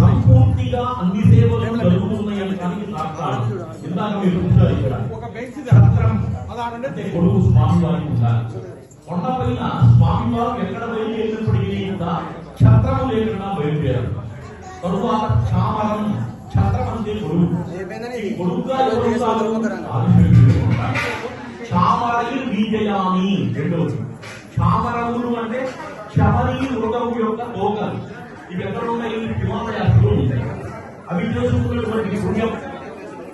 సంపూర్తిగా అన్ని సేవలు జరుగుతున్నాయని ఇందాక మీరు చూశారు ఇక్కడ. ఛత్రం కొడుకు స్వామివారికి ఉండాలి కొండపైన స్వామివారు ఎక్కడ బయలుదేరినప్పటికీ కూడా ఛత్రము లేకుండా బయలుదేరారు. తరువాత చామరం ఛత్రం అంటే? ఆదిశేషుడు ఉంటారు. చామరని బీజయామి రెండవది. చామరములు అంటే శబరి మృగము యొక్క తోకలు. ఇవి ఎక్కడ ఉన్నాయి హిమాలయాల్లో ఉంటాయి అవి చేసుకున్నటువంటి పుణ్యం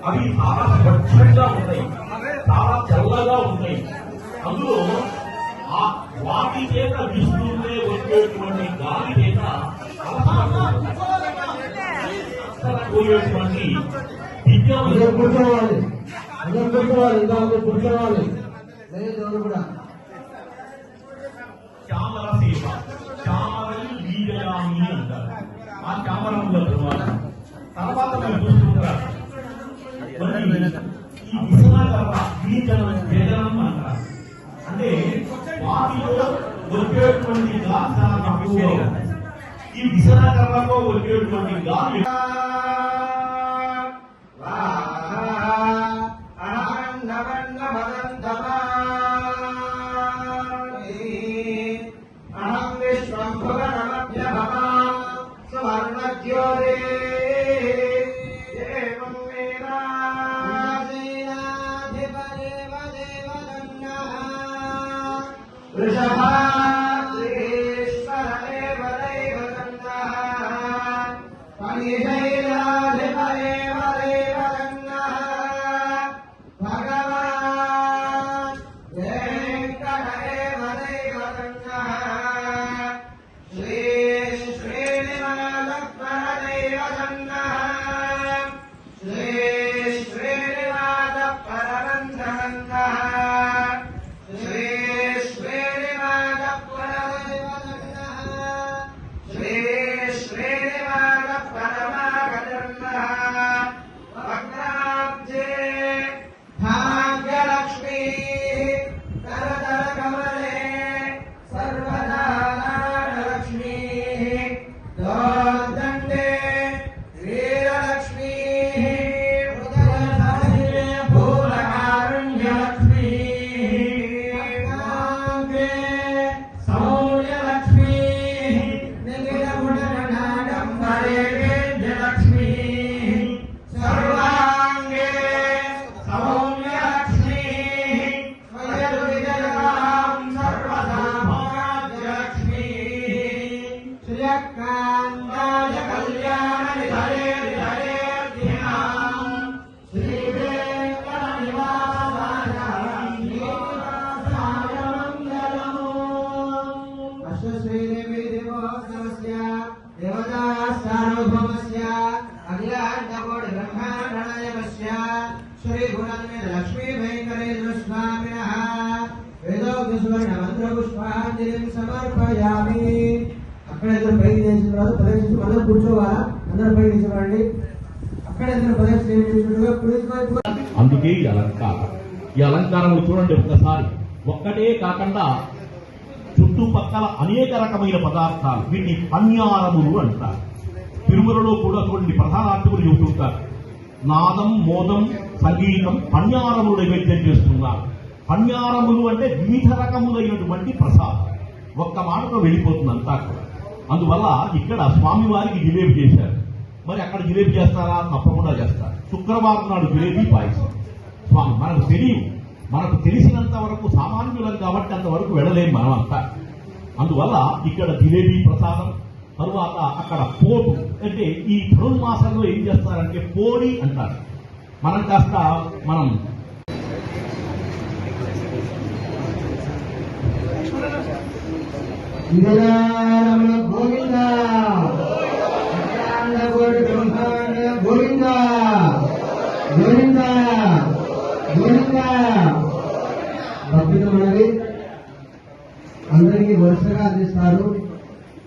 అవి చాలా స్వచ్ఛంగా ఉన్నాయి చాలా చల్లగా ఉన్నాయి అందులో ఆ వాటి చేత విష్ణువులే వచ్చేటువంటి గాలి చేత పోయేటువంటి దివ్యమైన కూర్చోవాలి కూర్చోవాలి ఇంకా కూర్చోవాలి లేదు కూడా ఆ చామరంలో తర్వాత తర్వాత మీరు చూసుకుంటారు? ఈ అంటారు అంటే వాటిలో వచ్చేటువంటి గాలి చాలా తక్కువగా ఉంటుంది. ఈ విసనకర్రలో వచ్చేటువంటి గాలి స్వామి అక్కడ ఇద్దరు పైకి చేసిన తర్వాత ప్రదర్శించి మళ్ళీ కూర్చోవాలా? అందరూ పైకి నిలబడండి అక్కడ ఇద్దరు ప్రదర్శన చేసినట్టుగా అందుకే ఈ అలంకారం. ఈ అలంకారం చూడండి ఒక్కసారి ఒక్కటే కాకుండా చుట్టుపక్కల అనేక రకమైన పదార్థాలు. వీటిని పన్యారములు అంటారు. తిరుమలలో కూడా చూడండి ప్రధాన అర్థములు చెబుతుంటారు. నాదం మోదం సంగీతం పన్యారములు నైవేద్యం చేస్తున్నారు. పన్యారములు అంటే వివిధ రకములైనటువంటి ప్రసాదం. ఒక్క మాటతో వెళ్ళిపోతుంది అంతా కూడా అందువల్ల ఇక్కడ స్వామివారికి జిలేబీ చేశారు. మరి అక్కడ జిలేబీ చేస్తారా? తప్పకుండా చేస్తారు. శుక్రవారం నాడు జిలేబీ పాయసం. స్వామి మనకు తెలియదు. మనకు తెలిసినంత వరకు సామాన్యులం కాబట్టి అంతవరకు వెళ్ళలేము మనమంతా. అందువల్ల ఇక్కడ జిలేబీ ప్రసాదం తరువాత అక్కడ పోటు అంటే ఈ ధనుర్మాసంలో ఏం చేస్తారంటే పోడి అంటారు. మనం కాస్త మనం గోవింద. గోవింద గోవింద. గోవింద భక్తులు మనవి. అందరికీ వరుసగా అందిస్తారు.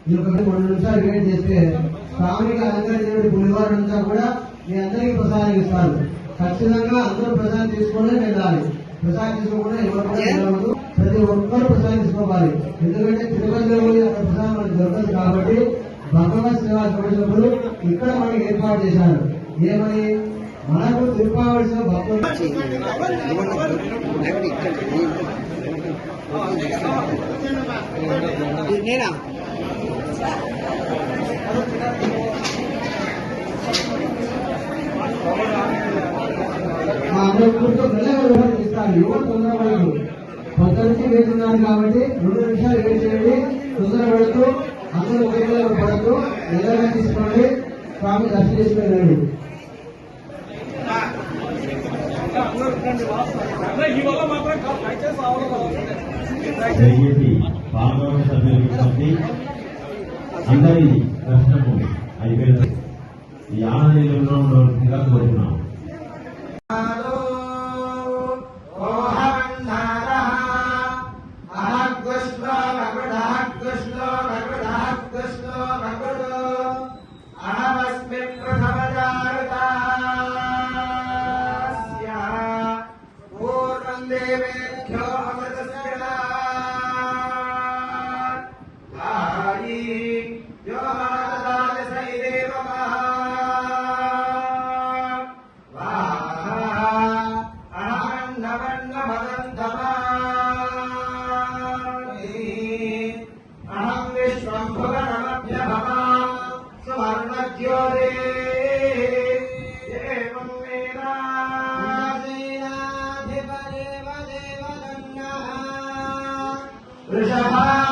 ఈ రెండు నిమిషాలు వెయిట్ చేస్తే స్వామికి అలంకరించిన పులివారు అంతా కూడా మీ అందరికీ ప్రసాదం ఇస్తారు. ఖచ్చితంగా అందరూ ప్రసాదం తీసుకొని వెళ్ళాలి. ప్రసాదం తీసుకోకుండా ఎవరు ప్రతి ఒక్కరు ప్రసాదం తీసుకోవాలి. ఎందుకంటే తిరుపతిలో పోయి అక్కడ ప్రసాదం మనకు దొరకదు కాబట్టి భగవత్ సేవా సమితులు ఇక్కడ మనకి ఏర్పాటు చేశారు. ఏమని మనకు తిరుపావలసిన మా అందరూ కూర్చో ఇస్తారు ఎవరు తొందరపడదు కొంత నుంచి కాబట్టి రెండు నిమిషాలు వెయిట్ చేయండి. తొందర పెడుతూ అందరూ ఒకేలా పడుతూ పడద్దు తీసుకోండి. స్వామి దర్శనం చేసుకుని దయచేసి పాల్గొనే సభ్యులు విజ్ఞప్తి అందరి దర్శనము అయిపోయిన ఈ ఆనందంలో ఉండవలసిందిగా కోరుతున్నాం. वृषभा।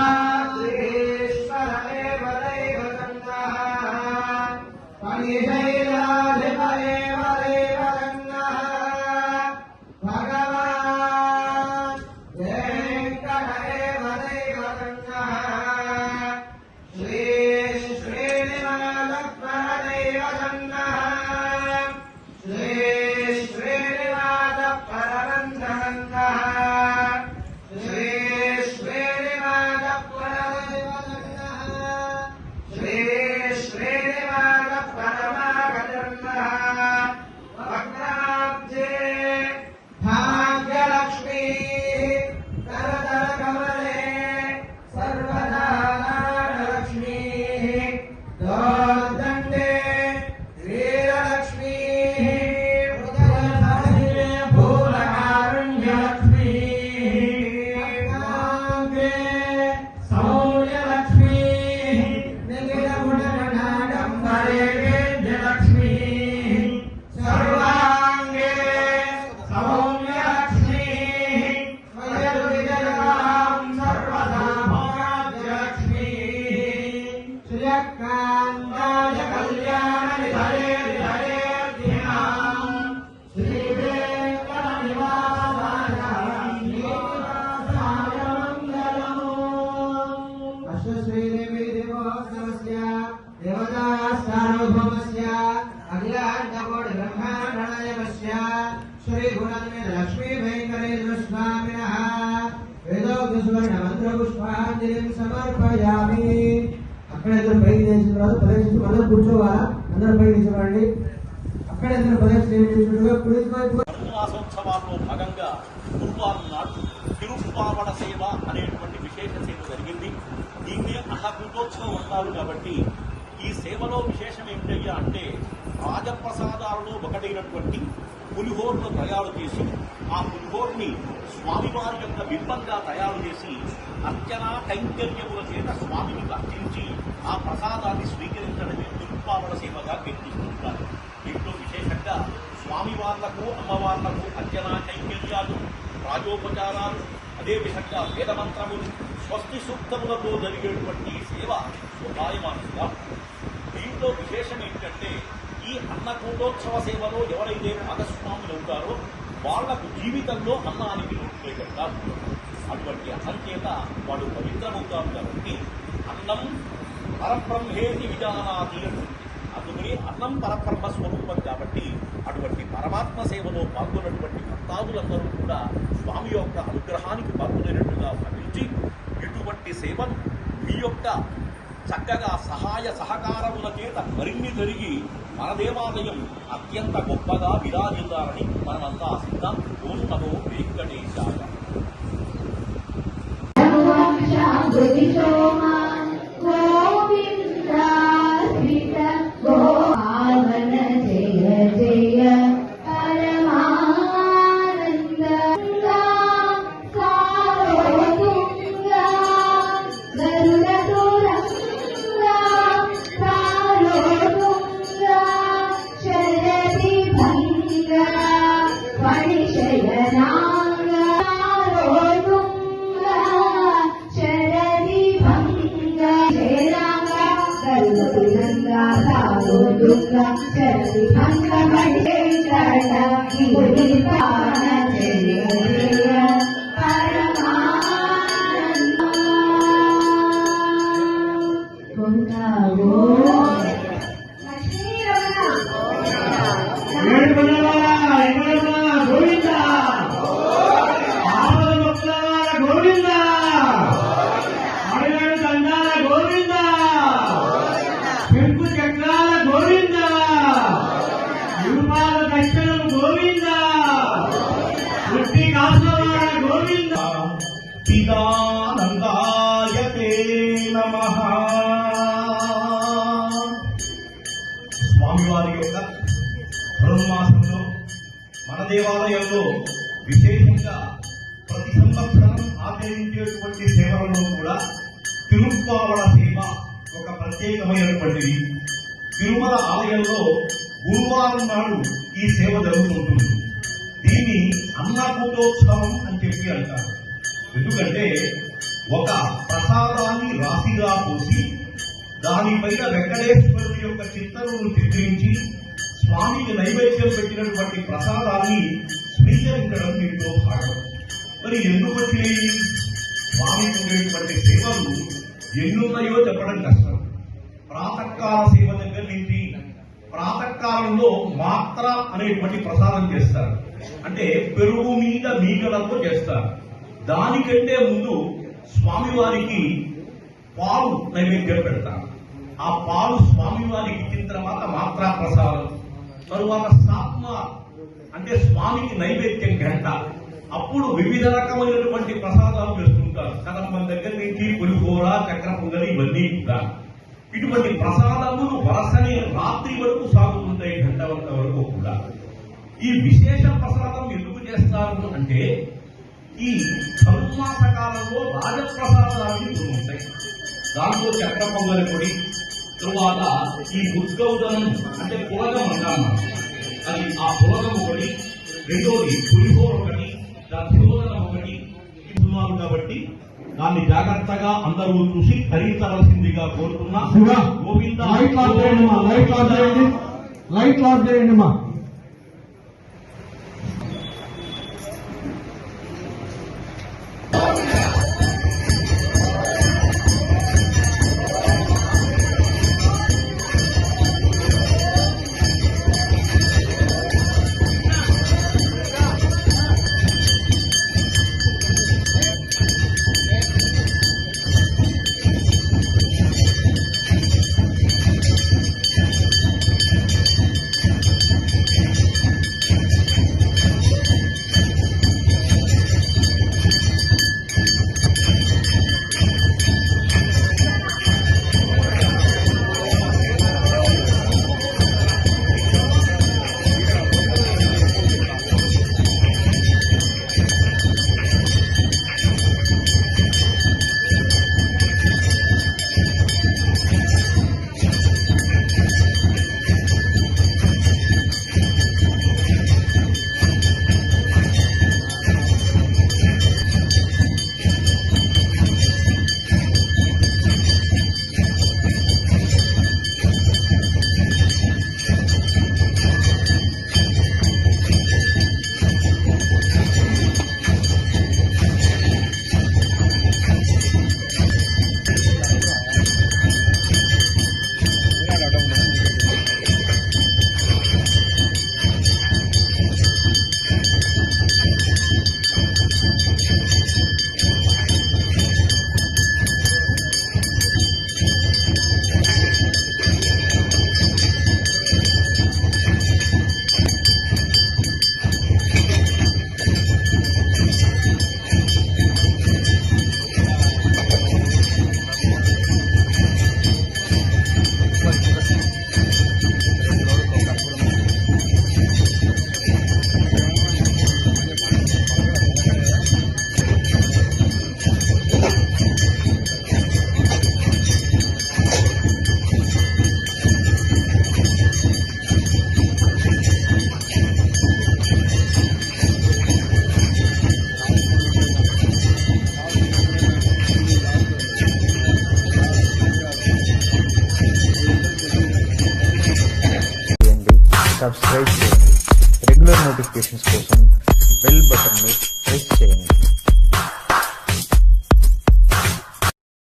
అక్కడ భాగంగా గురువారం నాడు తిరుపావడ సేవ అనేటువంటి విశేష సేవ జరిగింది. దీన్ని అహకృతోత్సవం అంటారు కాబట్టి ఈ సేవలో విశేషం ఏమిటయ్యా అంటే రాజప్రసాదాలలో ఒకటైనటువంటి పులిహోర్ను తయారు చేసి ఆ పులిహోర్ని స్వామివారి యొక్క బింబంగా తయారు చేసి అర్చనా కైంకర్యముల చేత స్వామిని అర్చించి ఆ ప్రసాదాన్ని స్వీకరించడమే తిరుపావడ సేవగా కీర్తిస్తుంది అమ్మవార్లకు అమ్మవార్లకు అర్చనా కైంకర్యాలు రాజోపచారాలు అదేవిధంగా వేదమంత్రములు స్వస్తి సూక్తములతో జరిగేటువంటి సేవ ఉపాయమానంగా దీంట్లో విశేషం ఏంటంటే ఈ అన్నకూటోత్సవ సేవలో ఎవరైతే భాగస్వాములు అవుతారో వాళ్ళకు జీవితంలో అన్నానికి లోటు లేకుండా అటువంటి అసంచేత చేత వాడు పవిత్రమవుతారు కాబట్టి అన్నం పరబ్రహ్మేది విజానాతి అంటుంది అన్నం పరబ్రహ్మ స్వరూపం కాబట్టి అటువంటి పరమాత్మ సేవలో పాల్గొన్నటువంటి భక్తాదులందరూ కూడా స్వామి యొక్క అనుగ్రహానికి పాల్గొనేటట్టుగా భావించి ఇటువంటి సేవను మీ యొక్క చక్కగా సహాయ సహకారముల చేత మరిన్ని జరిగి మన దేవాలయం అత్యంత గొప్పగా విరాజిల్లాలని మనమంతా ఆశిద్దాం ఓం నమో వెంకటేశాయ. గోవింద పితానందాయ తే నమః స్వామివారి యొక్క ధనుర్మాసంలో మన దేవాలయంలో విశేషంగా ప్రతి సంవత్సరం ఆచరించేటువంటి సేవలలో కూడా తిరుప్పావడ సేవ ఒక ప్రత్యేకమైనటువంటిది తిరుమల ఆలయంలో గురువారం నాడు ఈ సేవ జరుగుతుంటుంది దీన్ని అన్నకూటోత్సవం అని చెప్పి అంటారు. ఎందుకంటే ఒక ప్రసాదాన్ని రాశిగా పోసి దానిపైన వెంకటేశ్వరుని యొక్క చిత్తరును చిత్రించి స్వామికి నైవేద్యం పెట్టినటువంటి ప్రసాదాన్ని స్వీకరించడం దీంట్లో భాగం. మరి ఎందుకు వచ్చినాయి? స్వామికి ఉండేటువంటి సేవలు ఎన్నున్నాయో చెప్పడం కష్టం. ప్రాతకాల సేవ దగ్గర నుంచి ప్రాతకాలంలో మాత్ర అనేటువంటి ప్రసాదం చేస్తారు. అంటే పెరుగు మీద మీగలతో చేస్తారు. దానికంటే ముందు స్వామివారికి పాలు నైవేద్యం పెడతారు. ఆ పాలు స్వామివారికి ఇచ్చిన తర్వాత మాత్రా ప్రసాదం. తరువాత సాత్మ అంటే స్వామికి నైవేద్యం గంట అప్పుడు వివిధ రకమైనటువంటి ప్రసాదాలు చేస్తుంటారు. కదంబం దగ్గర నుంచి పులిహోర చక్ర పొంగలి ఇవన్నీ కూడా. ఇటువంటి ప్రసాదములు వరసని రాత్రి వరకు సాగుతుంటాయి గంట వంట వరకు కూడా. ఈ విశేష ప్రసాదం ఎందుకు చేస్తారు అంటే ఈ చతుర్మాస కాలంలో రాజప్రసాదాలు ఉంటాయి. దాంట్లో చక్ర పొంగలి పొడి తరువాత ఈ ఉద్గౌదనం అంటే పులగం అంటాం. అది ఆ పులగం ఒకటి రెండోది పులిహోర ఒకటి దక్షోదనం ఒకటి ఇస్తున్నారు కాబట్టి దాన్ని జాగ్రత్తగా అందరూ చూసి ఖరీదవలసిందిగా కోరుతున్నా. గోవింద లైట్ ఆఫ్ చేయండి లైట్ ఆఫ్ చేయండి. లైట్ ఆఫ్ చేయండి మా.